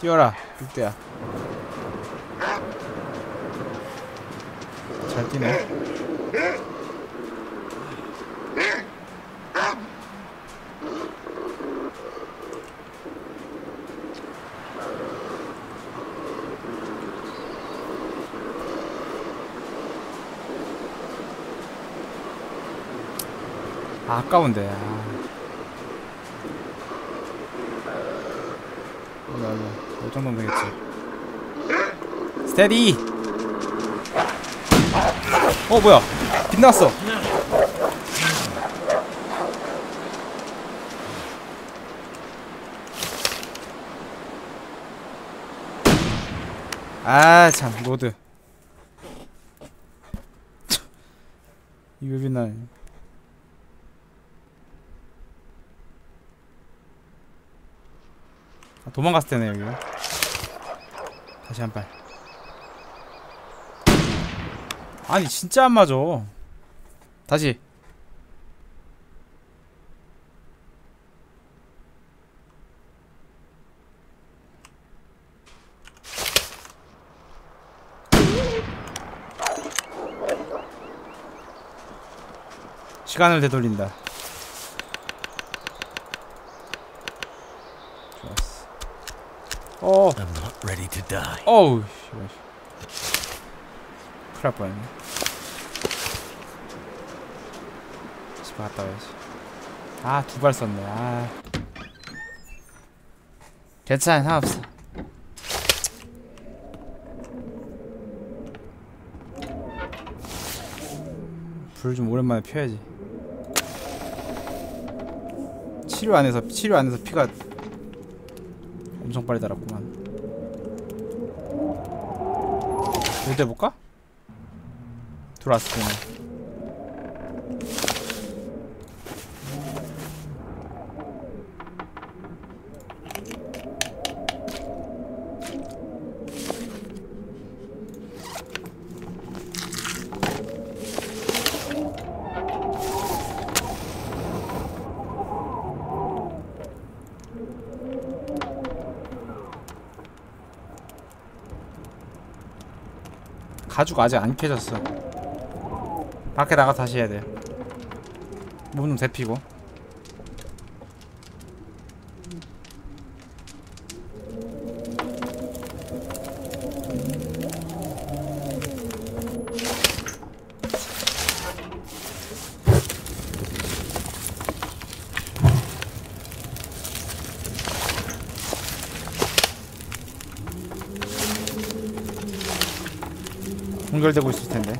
뛰어라 늑대야. 잘 뛰네. 아, 아까운데 아. 일로 일로 이 정도면 되겠지? 스테디! 어 뭐야? 빗나갔어. 아참 로드. 이거 빛나네 아, 도망갔을 때네 여기. 다시 한발. 아니 진짜 안 맞아. 다시. 시간을 되돌린다 좋았어 어. I'm not ready to die. 어우 씨발. 큰일 날 뻔했네. 집에 갔다 와야지. 아 두 발 썼네. 아. 괜찮아 상관없어. 불 좀 오랜만에 펴야지. 치료 안 해서 치료 안 해서 피가 엄청 빨리 달았구만 어디 해볼까? 들어왔을 때는 가죽 아직 안 캐졌어. 밖에 나가 다시 해야 돼. 문좀 대피고 연결되고 있을 텐데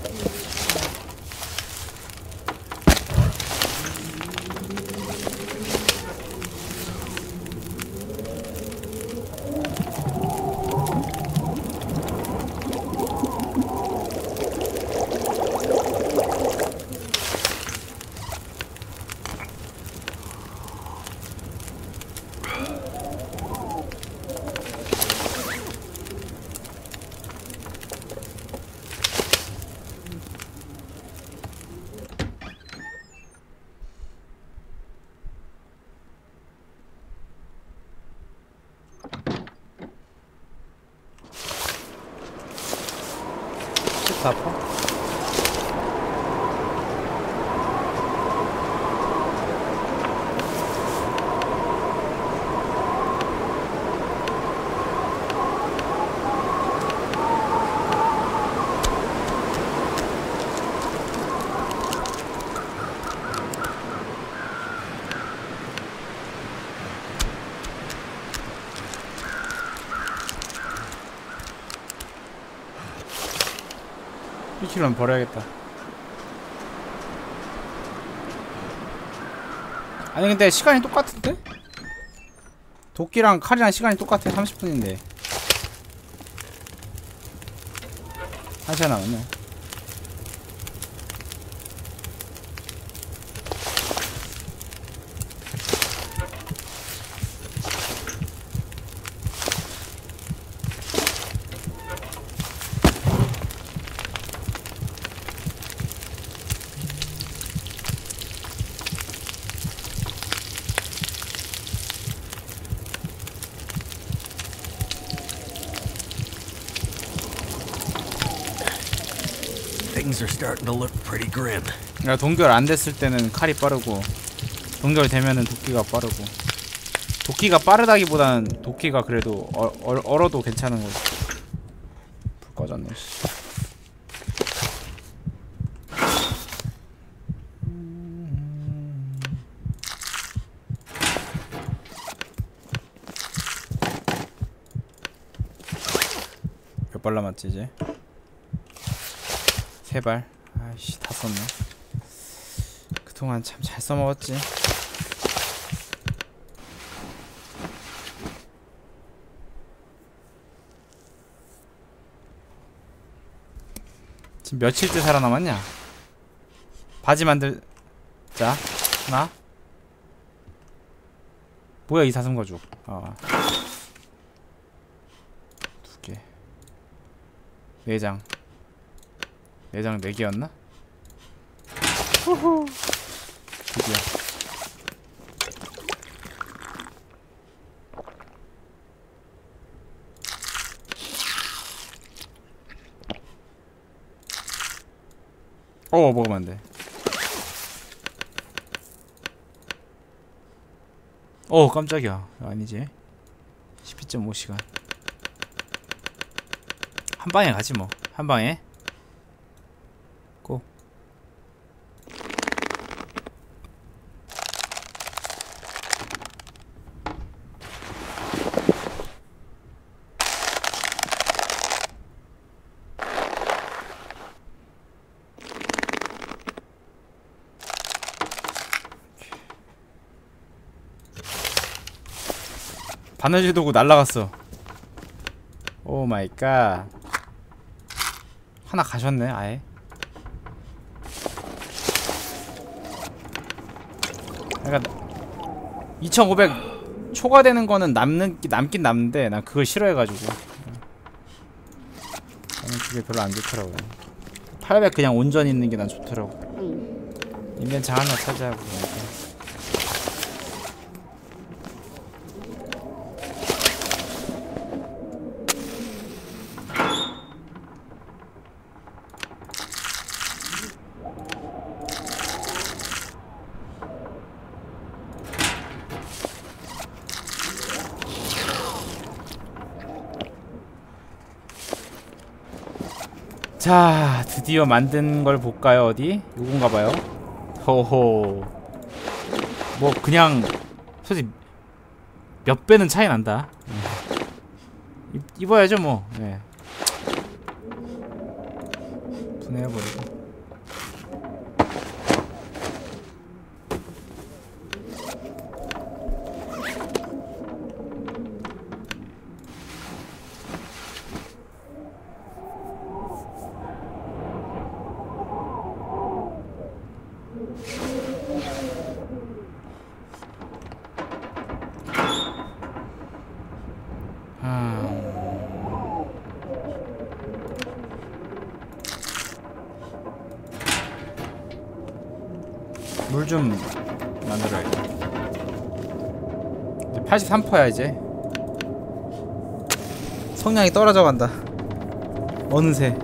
frappe. Hein. 1kg는 버려야겠다. 아니 근데 시간이 똑같은데? 도끼랑 칼이랑 시간이 똑같아. 30분인데. 한시간 남았네 Things are starting to look pretty grim. 그러니까 동결 안 됐을 때는 칼이 빠르고 동결 되면은 도끼가 빠르고 도끼가 빠르다기보다는 도끼가 그래도 어, 얼, 얼어도 괜찮은 거지 불 꺼졌네 씨. 몇발 남았지 이제 세발. 아이씨 다 썼네. 그동안 참 잘 써먹었지. 지금 며칠째 살아남았냐? 바지 만들 자 하나? 뭐야 이 사슴거죽? 어. 두개. 내장 내장 4개였나? 후후. 드디어. 어 먹으면 안돼. 어 깜짝이야. 아니지. 12.5시간. 한 방에 가지 뭐. 한 방에 고 바느질 도구 날라갔어. 오 마이 갓. 하나 가셨네 아예. 그러니까 2500 초과되는 거는 남는 남긴 남는데 난 그걸 싫어해가지고. 나는 그게 별로 안 좋더라고 800 그냥 온전 있는 게 난 좋더라고. 인벤창 하나 차지하고. 그러니까. 자 드디어 만든 걸 볼까요 어디? 요건가 봐요 호호 뭐 그냥 솔직히 몇 배는 차이 난다 음. 입, 입어야죠 뭐 예. 분해해버리고 물좀 만들어야겠다 이제 83%야 이제. 성량이 떨어져 간다. 어느새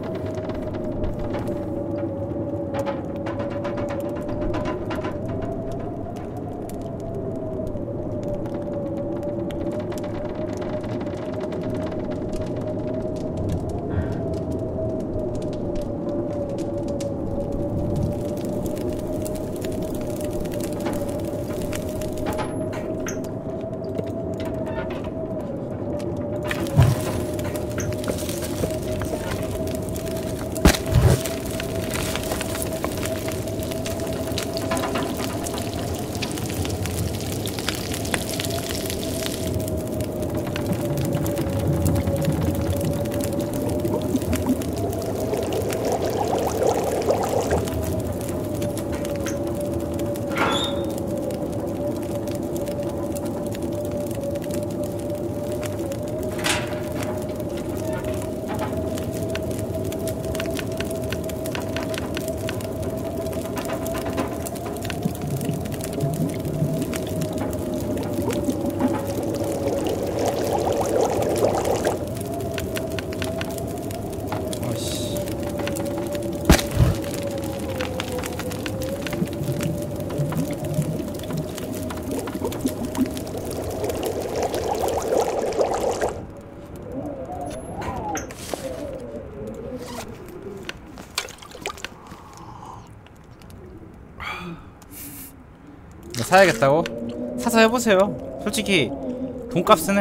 사야겠다고? 사서 해보세요. 솔직히 돈값은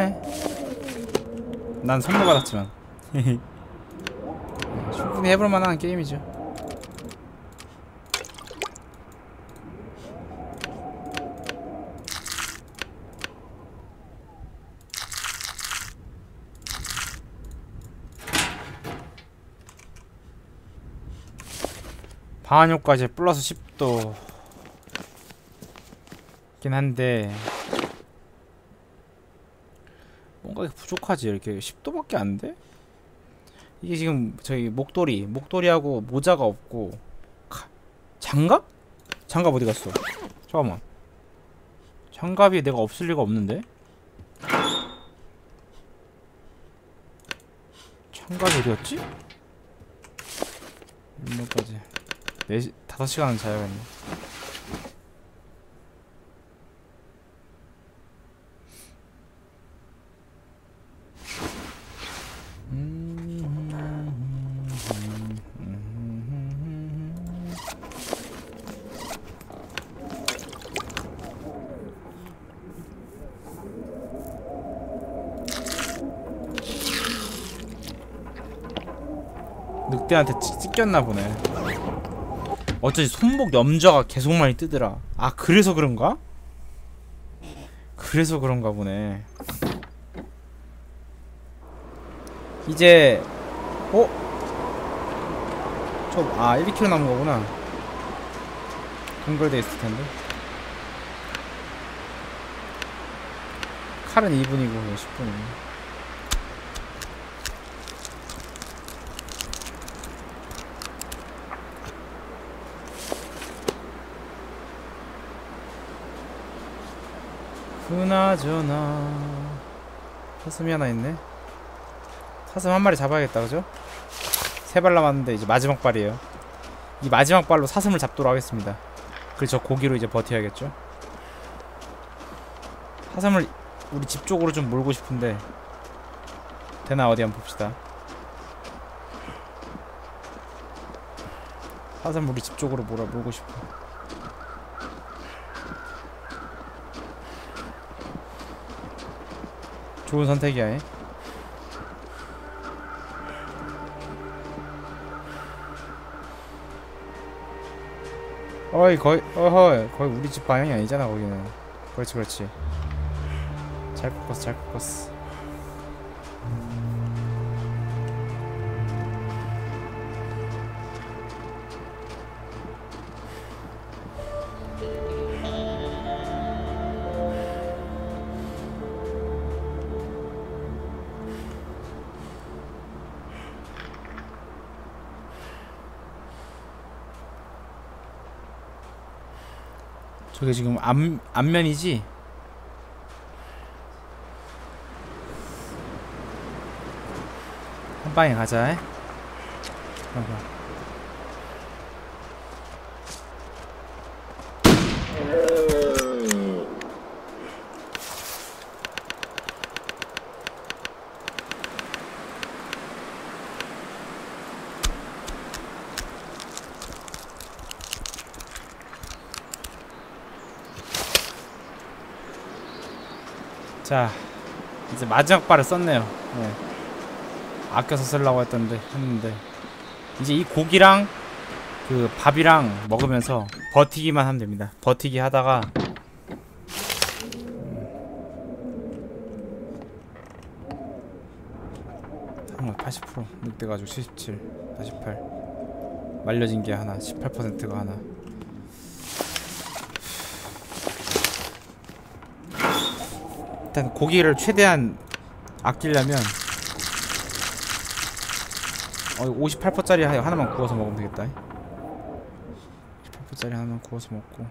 해난 선물 받았지만. 충분히 해볼 만한 게임이죠. 방한효과제 플러스 10도 긴 한데 뭔가 부족하지 이렇게 10도밖에 안 돼? 이게 지금 저기 목도리 목도리하고 모자가 없고 카- 장갑? 장갑 어디 갔어? 잠깐만 장갑이 내가 없을 리가 없는데? 장갑이 어디 갔지? 얼마까지 4시, 5시간은 자야겠네 늑대한테 찢- 찢겼나 보네. 어쩌지 손목 염좌가 계속 많이 뜨더라. 아 그래서 그런가? 그래서 그런가 보네. 이제 어? 저아 1km 남은 거구나. 동결돼 있을 텐데. 칼은 2분이고 10분이네. 그나저나. 사슴이 하나 있네. 사슴 한 마리 잡아야겠다 그죠? 세 발 남았는데 이제 마지막 발이에요. 이 마지막 발로 사슴을 잡도록 하겠습니다. 그래서 저 고기로 이제 버텨야겠죠? 사슴을 우리 집 쪽으로 좀 몰고 싶은데 되나 어디 한번 봅시다. 사슴 우리 집 쪽으로 몰아 몰고 싶어 좋은 선택이야. 이. 어이 거의 어허 거의 우리 집 방향이 아니잖아 거기는. 그렇지 그렇지. 잘 꺾었어 잘 꺾었어. 저게 지금 앞 앞면이지? 한 방에 가자. 에? 잠깐. 자 이제 마지막 발을 썼네요. 네. 아껴서 쓰려고 했던데 했는데. 이제 이 고기랑 그 밥이랑 먹으면서 버티기만 하면 됩니다. 버티기 하다가 상어 80% 늑대가지고 77 48 말려진 게 하나 18%가 하나 일단 고기를 최대한 아끼려면 어 58%짜리 하나만 구워서 먹으면 되겠다. 58%짜리 하나만 구워서 먹고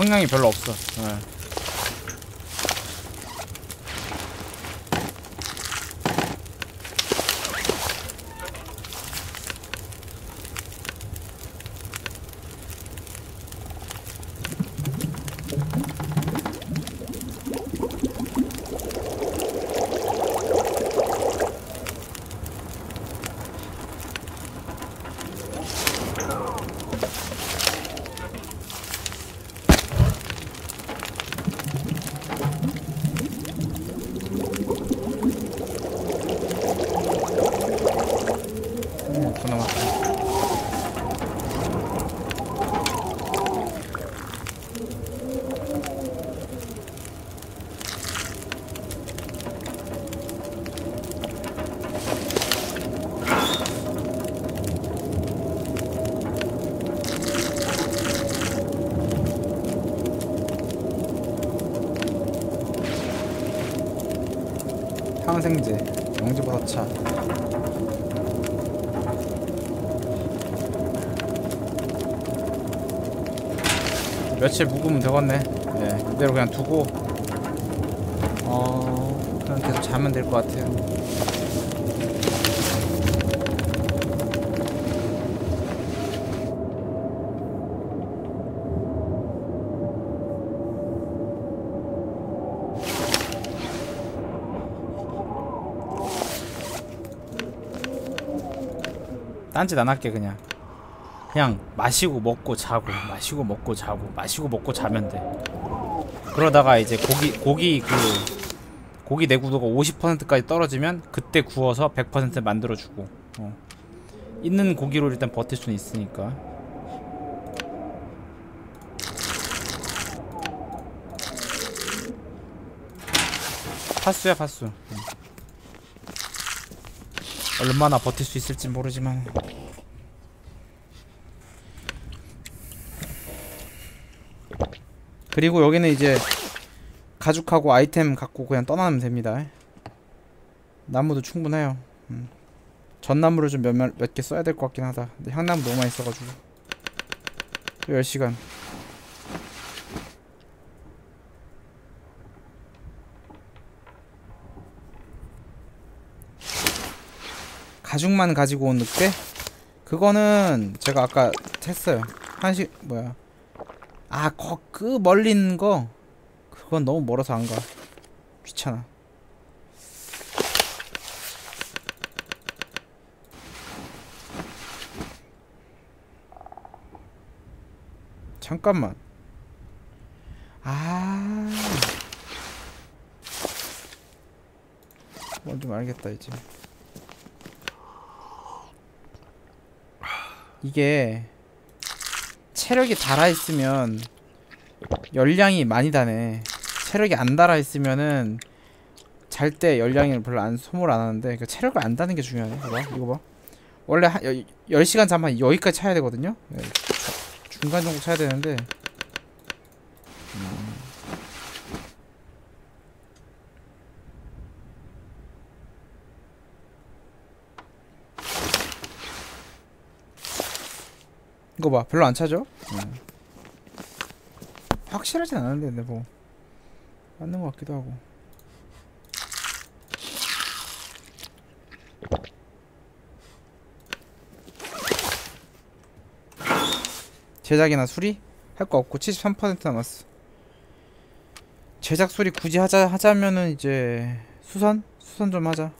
성량이 별로 없어. 예. 항생제, 영지버섯차. 며칠 묵으면 되겠네. 네, 이대로 그냥 두고 어 그냥 계속 자면 될 것 같아요. 딴짓 안 할게 그냥. 그냥 마시고 먹고 자고 마시고 먹고 자고 마시고 먹고 자면 돼. 그러다가 이제 고기 고기 그 고기 내구도가 50%까지 떨어지면 그때 구워서 100% 만들어 주고. 어. 있는 고기로 일단 버틸 수는 있으니까. 파수야 파수. 음. 얼마나 버틸 수 있을지 모르지만. 그리고 여기는 이제 가죽하고 아이템 갖고 그냥 떠나면 됩니다. 나무도 충분해요. 음. 전나무를 좀 몇개 써야 될 것 같긴 하다. 근데 향나무 너무 많이 써가지고. 또 10시간. 가죽만 가지고 온 늑대? 그거는 제가 아까 했어요. 한시 뭐야? 아, 거, 그 멀리 있는 거 그건 너무 멀어서 안 가. 귀찮아. 잠깐만. 아. 뭔좀 알겠다 이제. 이게 체력이 달아 있으면 열량이 많이 다네. 체력이 안 달아 있으면은 잘 때 열량을 별로 안 소모를 안 하는데 그 체력을 안 다는 게 중요하네. 이거 봐, 이거 봐. 원래 한 10시간 잠만 여기까지 차야 되거든요. 네, 중간 정도 차야 되는데 이거 봐 별로 안 차죠? 음. 확실하진 않은데 근데 뭐 맞는 것 같기도 하고 제작이나 수리? 할 거 없고 73% 남았어 제작 수리 굳이 하자 하자면은 이제 수선? 수선 좀 하자